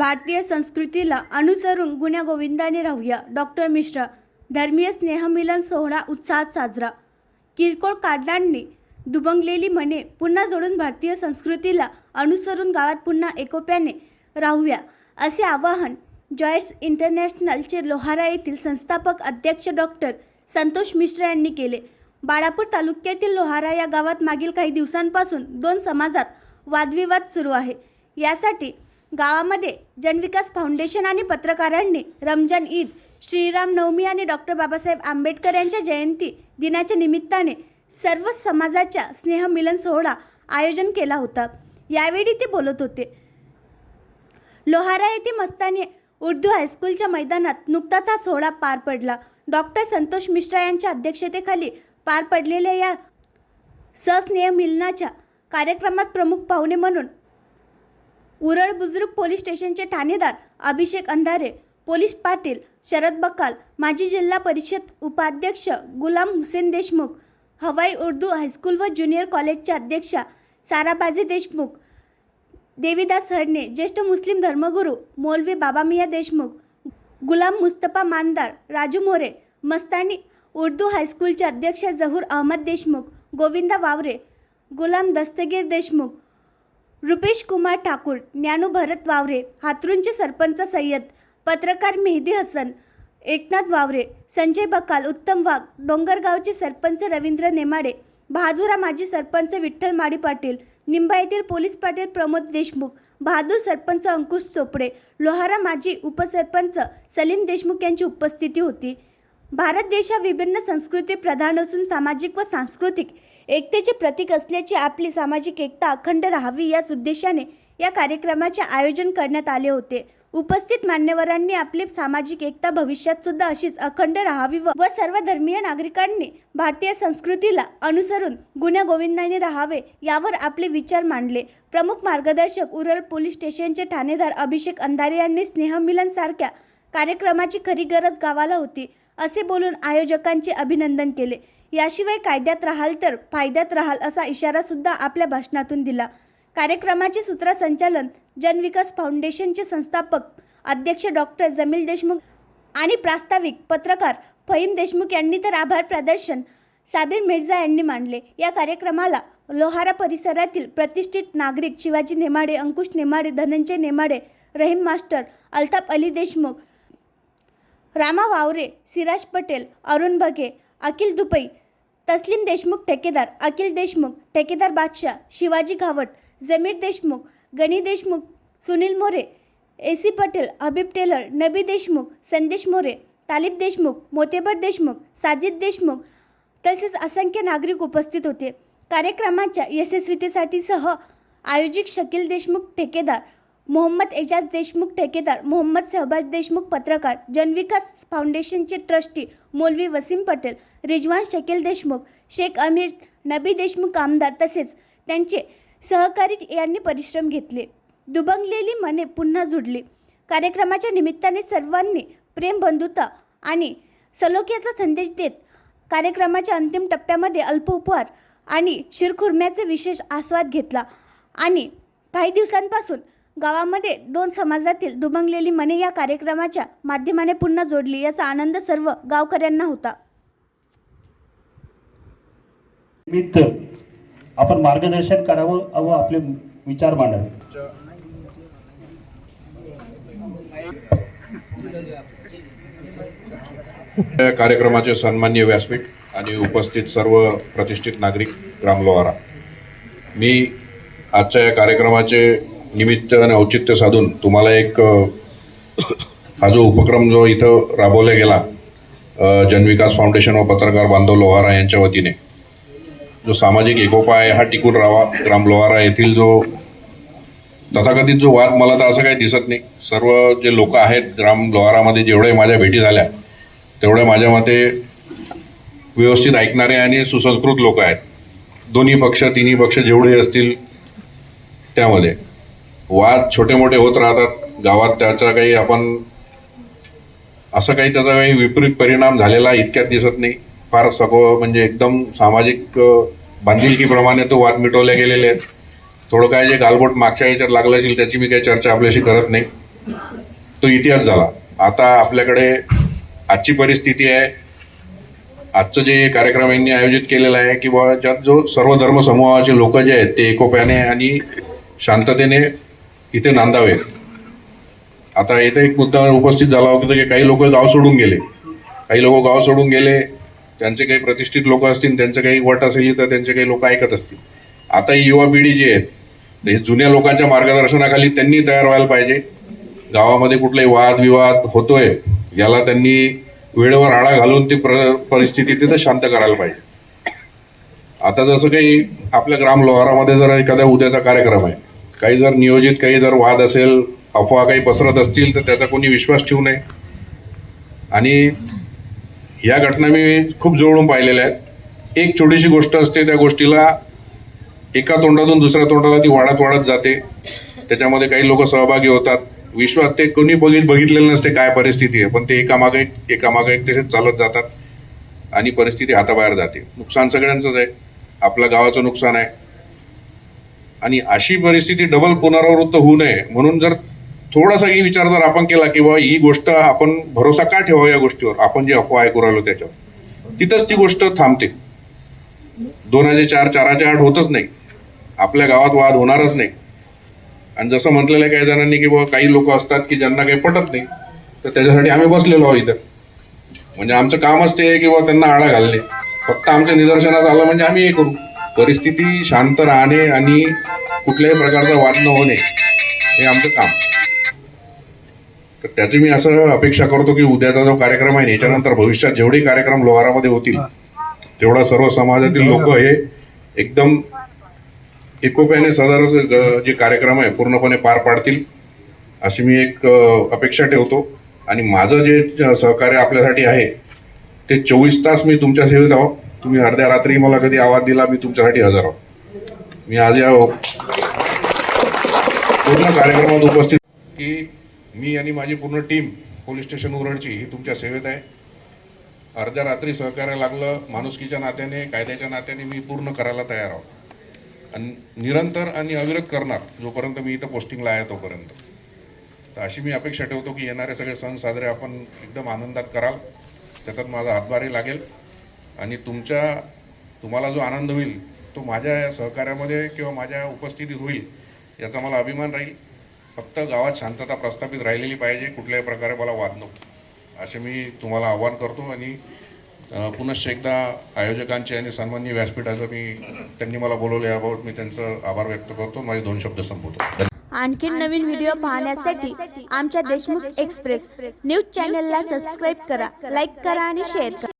भारतीय संस्कृतीला अनुसरून गुण्या गोविंदाने राहूया. डॉक्टर मिश्रा धर्मीय स्नेहमिलन सोहळा उत्साहात साजरा. किरकोळ कारणांनी दुबंगलेली मने पुन्हा जोडून भारतीय संस्कृतीला अनुसरून गावात पुन्हा एकोप्याने राहूया असे आवाहन जॉयस इंटरनॅशनलचे लोहारा येथील संस्थापक अध्यक्ष डॉक्टर संतोष मिश्रा यांनी केले. बाळापूर तालुक्यातील लोहारा या गावात मागील काही दिवसांपासून दोन समाजात वादविवाद सुरू आहे. यासाठी गावामध्ये जनविकास फाउंडेशन आणि पत्रकारांनी रमजान ईद श्रीराम नवमी आणि डॉक्टर बाबासाहेब आंबेडकर यांच्या जयंती दिनाच्या निमित्ताने सर्व समाजाच्या स्नेहमिलन सोहळा आयोजन केला होता. यावेळी ते बोलत होते लोहारा येथे मस्तानी उर्दू हायस्कूलच्या मैदानात नुकताच हा सोहळा पार पडला. डॉक्टर संतोष मिश्रा यांच्या अध्यक्षतेखाली पार पडलेल्या या सस्नेह मिलनाच्या कार्यक्रमात प्रमुख पाहुणे म्हणून उरळ बुजुर्ग पोलीस स्टेशनचे ठाणेदार अभिषेक अंधारे पोलीस पाटील शरद बकाल माजी जिल्हा परिषद उपाध्यक्ष गुलाम हुसेन देशमुख हवाई उर्दू हायस्कूल व ज्युनियर कॉलेजच्या अध्यक्षा साराबाजी देशमुख देवीदास हरणे ज्येष्ठ मुस्लिम धर्मगुरू मौलवी बाबामिया देशमुख गुलाम मुस्तफा मानदार राजू मोरे मस्तानी उर्दू हायस्कूलचे अध्यक्ष जहूर अहमद देशमुख गोविंदा वावरे गुलाम दस्तगीर देशमुख रुपेश कुमार ठाकूर ज्ञानू भरत वावरे हातरूंचे सरपंच सय्यद पत्रकार मेहदी हसन एकनाथ वावरे संजय बकाल उत्तम वाघ डोंगरगावचे सरपंच रवींद्र नेमाडे बहादुरा माजी सरपंच विठ्ठल माडी पाटील निंबा येथील पोलीस पाटील प्रमोद देशमुख बहादूर सरपंच अंकुश चोपडे लोहारा माजी उपसरपंच सलीम देशमुख यांची उपस्थिती होती. भारत देश हा विभिन्न संस्कृती प्रधान असून सामाजिक व सांस्कृतिक एकतेचे प्रतीक असल्याची आपली सामाजिक एकता अखंड राहावी याच उद्देशाने या कार्यक्रमाचे आयोजन करण्यात आले होते. उपस्थित मान्यवरांनी आपली सामाजिक एकता भविष्यात सुद्धा अशीच अखंड राहावी व सर्व धर्मीय नागरिकांनी भारतीय संस्कृतीला अनुसरून गुण्या गोविंदाने राहावे यावर आपले विचार मांडले. प्रमुख मार्गदर्शक उरळ पोलीस स्टेशनचे ठाणेदार अभिषेक अंधारे यांनी स्नेहमिलन सारख्या कार्यक्रमाची खरी गरज गावाला होती. असे बोलून आयोजकांचे अभिनंदन केले. याशिवाय कायद्यात राहाल तर फायद्यात राहाल असा इशारा सुद्धा आपल्या भाषणातून दिला. कार्यक्रमाचे सूत्रसंचालन जनविकास फाउंडेशनचे संस्थापक अध्यक्ष डॉक्टर जमील देशमुख आणि प्रास्ताविक पत्रकार फहीम देशमुख यांनी तर आभार प्रदर्शन साबीर मिर्झा यांनी मांडले या कार्यक्रमाला लोहारा परिसरातील प्रतिष्ठित नागरिक शिवाजी नेमाडे अंकुश नेमाडे धनंजय नेमाडे रहीम मास्टर अल्ताफ अली देशमुख रामा वावरे सिराज पटेल अरुण बघे अखिल दुपई तस्लीम देशमुख ठेकेदार अखिल देशमुख ठेकेदार Badshah Shivaji Ghawat Jamir Deshmukh Gani Deshmukh Sunil More A C Patel Habib tailor Nabi Deshmukh संदेश मोरे तालिब देशमुख मोतेबर देशमुख साजिद देशमुख तसेच असंख्य नागरिक उपस्थित होते. कार्यक्रमाच्या यशस्वीतेसाठी सह आयोजित शकील देशमुख ठेकेदार मोहम्मद एजाज देशमुख ठेकेदार मोहम्मद सहबाज देशमुख पत्रकार जनविकास फाउंडेशनचे ट्रस्टी मौलवी वसीम पटेल रिजवान शकील देशमुख शेख अमीर नबी देशमुख आमदार तसेच त्यांचे सहकारी यांनी परिश्रम घेतले. दुबंगलेली मने पुन्हा जुडली. कार्यक्रमाच्या निमित्ताने सर्वांनी प्रेम बंधुता आणि सलोख्याचा संदेश देत कार्यक्रमाच्या अंतिम टप्प्यामध्ये अल्प उपहार आणि शिरखुर्म्याचे विशेष आस्वाद घेतला आणि काही दिवसांपासून गावामध्ये दोन समाजातील दुबंगलेली मने या कार्यक्रमाच्या माध्यमाने पुन्हा जोडली याचा आनंद सर्व गावकऱ्यांना होता. निमित्त आपण मार्गदर्शन करावं व आपले विचार मांडावे. या कार्यक्रमाचे सन्मान्य व्यासपीठ आणि उपस्थित सर्व प्रतिष्ठित नागरिक ग्राम लोहारा. मी आजच्या या कार्यक्रमाचे निमित्त आणि औचित्य साधून तुम्हाला एक हा जो उपक्रम जो इथं राबवला गेला जनविकास फाउंडेशन व पत्रकार बांधव लोहारा यांच्या वतीने जो सामाजिक एकोपा आहे हा टिकून राहावा ग्राम लोहारा येथील जो तथाकथित जो वाद मला तर असं काही दिसत नाही. सर्व जे लोक आहेत ग्राम लोहारामध्ये जेवढे माझ्या भेटी झाल्या तेवढे माझ्या मते व्यवस्थित ऐकणारे आणि सुसंस्कृत लोक आहेत. दोन्ही पक्ष तिन्ही पक्ष जेवढे असतील त्यामध्ये. वाद छोटे मोठे होत राहतात. गावात त्याचा काही आपण असं काही त्याचा काही विपरीत परिणाम झालेला इतक्यात दिसत नाही. फार सगळं म्हणजे एकदम सामाजिक बांधिलकीप्रमाणे तो वाद मिटवले गेलेले आहेत. थोडं काय जे गालबोट मागच्या याच्यात लागलं असेल त्याची मी काही चर्चा आपल्याशी करत नाही. तो इतिहास झाला. आता आपल्याकडे आजची परिस्थिती आहे. आजचं जे कार्यक्रम यांनी आयोजित केलेला आहे की ज्यात जो सर्व धर्म समूहाचे लोक जे आहेत ते एकोप्याने आणि शांततेने इथे नांदावे. आता येथे एक मुद्दा उपस्थित झाला होता की काही लोक गाव सोडून गेले. काही लोक गाव सोडून गेले त्यांचे काही प्रतिष्ठित लोक असतील त्यांचं काही वट असेल तर त्यांचे काही लोक ऐकत असतील. आता ही युवा पिढी जी आहे हे जुन्या लोकांच्या मार्गदर्शनाखाली त्यांनी तयार व्हायला पाहिजे. गावामध्ये कुठलाही वादविवाद होतोय याला त्यांनी वेळेवर आळा घालून ती प्र परिस्थिती तिथं शांत करायला पाहिजे. आता जसं काही आपल्या ग्राम लोहारामध्ये जर एखाद्या उद्याचा कार्यक्रम आहे. काही जर नियोजित काही जर वाद असेल अफवा काही पसरत असतील तर त्याचा कोणी विश्वास ठेवू नये. आणि या घटना मी खूप जवळून पाहिलेल्या आहेत. एक छोटीशी गोष्ट असते त्या गोष्टीला एका तोंडातून दुसऱ्या तोंडाला ती वाढत वाढत जाते. त्याच्यामध्ये काही लोक सहभागी होतात. विश्वास ते कोणी बघित बघितलेलं नसते काय परिस्थिती आहे पण ते एकामागे एक एकामागे एक तसेच चालत जातात आणि परिस्थिती हाताबाहेर जाते. नुकसान सगळ्यांचंच आहे. आपल्या गावाचं नुकसान आहे. आणि अशी परिस्थिती डबल पुनरावृत्त होऊ नये म्हणून जर थोडासाही विचार जर आपण केला की बाबा ही गोष्ट आपण भरोसा का ठेवा या गोष्टीवर? आपण जे अफवा ऐकू राहिलो त्याच्यावर. तिथंच ती गोष्ट थांबते. दोन हजार चार चाराच्या आठ होतच नाही. आपल्या गावात वाद होणारच नाही. आणि जसं म्हटलेलं आहे काही जणांनी की बाबा काही लोक असतात की ज्यांना काही पटत नाही तर त्याच्यासाठी आम्ही बसलेलो आहोत इथं. म्हणजे आमचं कामच ते आहे की बाबा त्यांना आळा घालणे. फक्त आमच्या निदर्शनास आलं म्हणजे आम्ही हे करू. परिस्थिती शांत राहणे आणि कुठल्याही प्रकारचा वाद न होणे हे आमचं काम. तर त्याची मी असं अपेक्षा करतो की उद्याचा जो कार्यक्रम आहे याच्यानंतर भविष्यात जेवढे कार्यक्रम लोहारामध्ये होतील तेवढा सर्व समाजातील लोक हे एकदम एकोप्याने सदर जे कार्यक्रम आहे पूर्णपणे पार पाडतील अशी मी एक अपेक्षा ठेवतो. आणि माझं जे सहकार्य आपल्यासाठी आहे ते चोवीस तास मी तुमच्या सेवेत आहोत. तुम्ही अर्ध्या रात्री मला कधी आवाज दिला मी तुमच्यासाठी हजर आहोत. मी आज या हो- पूर्ण कार्यक्रमात उपस्थित की मी आणि माझी पूर्ण टीम पोलीस स्टेशन उरणची ही तुमच्या सेवेत आहे. अर्ध्या रात्री सहकार्य लागलं माणुसकीच्या नात्याने कायद्याच्या नात्याने मी पूर्ण करायला तयार आहोत. आणि निरंतर आणि अविरत करणार जोपर्यंत मी इथं पोस्टिंगला आहे तोपर्यंत. तर अशी मी अपेक्षा ठेवतो की येणारे सगळे सण साजरे आपण एकदम आनंदात कराल. त्याच्यात माझा हातभारही लागेल. आणि तुमच्या तुम्हाला जो आनंद होईल तो माझ्या या सहकार्यामध्ये किंवा माझ्या उपस्थितीत होईल याचा मला अभिमान राहील. फक्त गावात शांतता प्रस्थापित राहिलेली पाहिजे कुठल्याही प्रकारे मला वाद नको. असे मी तुम्हाला आव्हान करतो आणि पुनश्च एकदा आयोजकांचे आणि सन्माननीय व्यासपीठाचं मी त्यांनी मला बोलवलं याबाबत मी त्यांचं आभार व्यक्त करतो. माझे दोन शब्द संपवतो. आणखी नवीन व्हिडिओ पाहण्यासाठी आमच्या देशमुख एक्सप्रेस न्यूज चॅनलला सबस्क्राईब करा लाईक करा आणि शेअर करा.